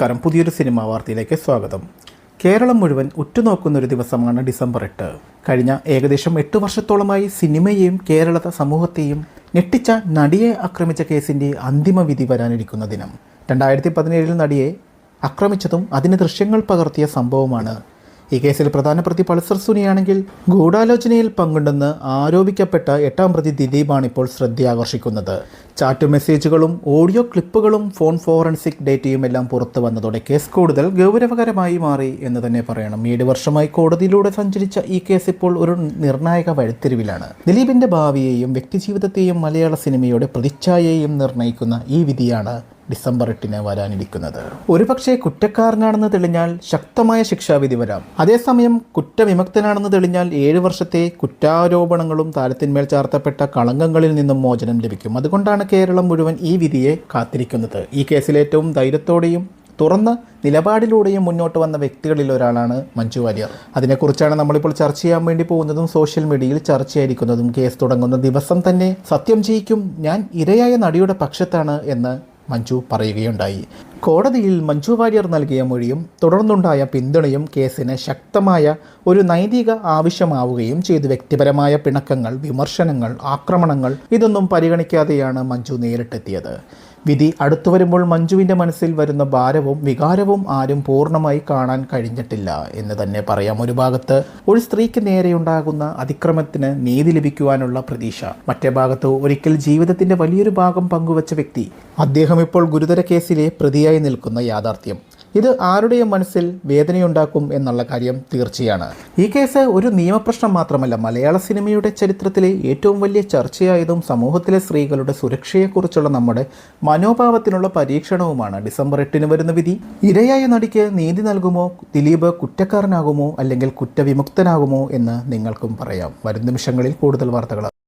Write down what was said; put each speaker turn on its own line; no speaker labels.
നമസ്കാരം. പുതിയൊരു സിനിമാ വാർത്തയിലേക്ക് സ്വാഗതം. കേരളം മുഴുവൻ ഉറ്റുനോക്കുന്ന ഒരു ദിവസമാണ് ഡിസംബർ എട്ട്. കഴിഞ്ഞ ഏകദേശം എട്ട് വർഷത്തോളമായി സിനിമയെയും കേരള സമൂഹത്തെയും ഞെട്ടിച്ച നടിയെ ആക്രമിച്ച കേസിന്റെ അന്തിമ വിധി വരാനിരിക്കുന്ന ദിനം. രണ്ടായിരത്തി പതിനേഴിൽ നടിയെ ആക്രമിച്ചതും അതിന് ദൃശ്യങ്ങൾ പകർത്തിയ സംഭവമാണ് ഈ കേസിൽ പ്രധാന പ്രതി പൾസർ സുനിയാണെങ്കിൽ ഗൂഢാലോചനയിൽ പങ്കുണ്ടെന്ന് ആരോപിക്കപ്പെട്ട എട്ടാം പ്രതി ദിലീപാണ് ഇപ്പോൾ ശ്രദ്ധയാകർഷിക്കുന്നത്. ചാറ്റ് മെസ്സേജുകളും ഓഡിയോ ക്ലിപ്പുകളും ഫോൺ ഫോറൻസിക് ഡേറ്റയും എല്ലാം പുറത്തു വന്നതോടെ കേസ് കൂടുതൽ ഗൗരവകരമായി മാറി എന്ന് തന്നെ പറയണം. ഏഴ് വർഷമായി കോടതിയിലൂടെ സഞ്ചരിച്ച ഈ കേസ് ഇപ്പോൾ ഒരു നിർണായക വഴിത്തിരിവിലാണ്. ദിലീപിന്റെ ഭാവിയെയും വ്യക്തിജീവിതത്തെയും മലയാള സിനിമയുടെ പ്രതിച്ഛായയെയും നിർണയിക്കുന്ന ഈ വിധിയാണ് ഡിസംബർ എട്ടിന് വരാനിരിക്കുന്നത്. ഒരുപക്ഷെ കുറ്റക്കാരനാണെന്ന് തെളിഞ്ഞാൽ ശക്തമായ ശിക്ഷാവിധി വരാം. അതേസമയം കുറ്റവിമുക്തനാണെന്ന് തെളിഞ്ഞാൽ ഏഴ് വർഷത്തെ കുറ്റാരോപണങ്ങളും താരത്തിന്മേൽ ചാർത്തപ്പെട്ട കളങ്കങ്ങളിൽ നിന്നും മോചനം ലഭിക്കും. അതുകൊണ്ടാണ് കേരളം മുഴുവൻ ഈ വിധിയെ കാത്തിരിക്കുന്നത്. ഈ കേസിൽ ഏറ്റവും ധൈര്യത്തോടെയും തുറന്ന നിലപാടിലൂടെയും മുന്നോട്ട് വന്ന വ്യക്തികളിൽ ഒരാളാണ് മഞ്ജു വാര്യർ. അതിനെക്കുറിച്ചാണ് നമ്മളിപ്പോൾ ചർച്ച ചെയ്യാൻ വേണ്ടി പോകുന്നതും സോഷ്യൽ മീഡിയയിൽ ചർച്ചയായിരിക്കുന്നതും കേസ് തുടങ്ങുന്ന ദിവസം തന്നെ സത്യം ചെയ്യിക്കും ഞാൻ ഇരയായ നടിയുടെ പക്ഷത്താണ് എന്ന് മഞ്ജു പറയുകയുണ്ടായി. കോടതിയിൽ മഞ്ജു വാര്യർ നൽകിയ മൊഴിയും തുടർന്നുണ്ടായ പിന്തുണയും കേസിന് ശക്തമായ ഒരു നൈതിക ആവശ്യമാവുകയും ചെയ്തു. വ്യക്തിപരമായ പിണക്കങ്ങൾ വിമർശനങ്ങൾ ആക്രമണങ്ങൾ ഇതൊന്നും പരിഗണിക്കാതെയാണ് മഞ്ജു നേരിട്ടെത്തിയത്. വിധി അടുത്തു വരുമ്പോൾ മഞ്ജുവിന്റെ മനസ്സിൽ വരുന്ന ഭാരവും വികാരവും ആരും പൂർണമായി കാണാൻ കഴിഞ്ഞിട്ടില്ല എന്ന് തന്നെ പറയാം. ഒരു ഭാഗത്ത് ഒരു സ്ത്രീക്ക് നേരെയുണ്ടാകുന്ന അതിക്രമത്തിന് നീതി ലഭിക്കുവാനുള്ള പ്രതീക്ഷ മറ്റേ ഭാഗത്ത് ഒരിക്കൽ ജീവിതത്തിന്റെ വലിയൊരു ഭാഗം പങ്കുവച്ച വ്യക്തി. അദ്ദേഹം ഇപ്പോൾ ഗുരുതര കേസിലെ പ്രതിയായി നിൽക്കുന്ന യാഥാർത്ഥ്യം. ഇത് ആരുടെയും മനസ്സിൽ വേദനയുണ്ടാക്കും എന്നുള്ള കാര്യം തീർച്ചയാണ്. ഈ കേസ് ഒരു നിയമപ്രശ്നം മാത്രമല്ല മലയാള സിനിമയുടെ ചരിത്രത്തിലെ ഏറ്റവും വലിയ ചർച്ചയായതും സമൂഹത്തിലെ സ്ത്രീകളുടെ സുരക്ഷയെക്കുറിച്ചുള്ള നമ്മുടെ മനോഭാവത്തിനുള്ള പരീക്ഷണവുമാണ് ഡിസംബർ എട്ടിന് വരുന്ന വിധി. ഇരയായ നടിക്ക് നീതി നൽകുമോ ദിലീപ് കുറ്റക്കാരനാകുമോ അല്ലെങ്കിൽ കുറ്റവിമുക്തനാകുമോ എന്ന് നിങ്ങൾക്കും പറയാം. വരും നിമിഷങ്ങളിൽ കൂടുതൽ വാർത്തകൾ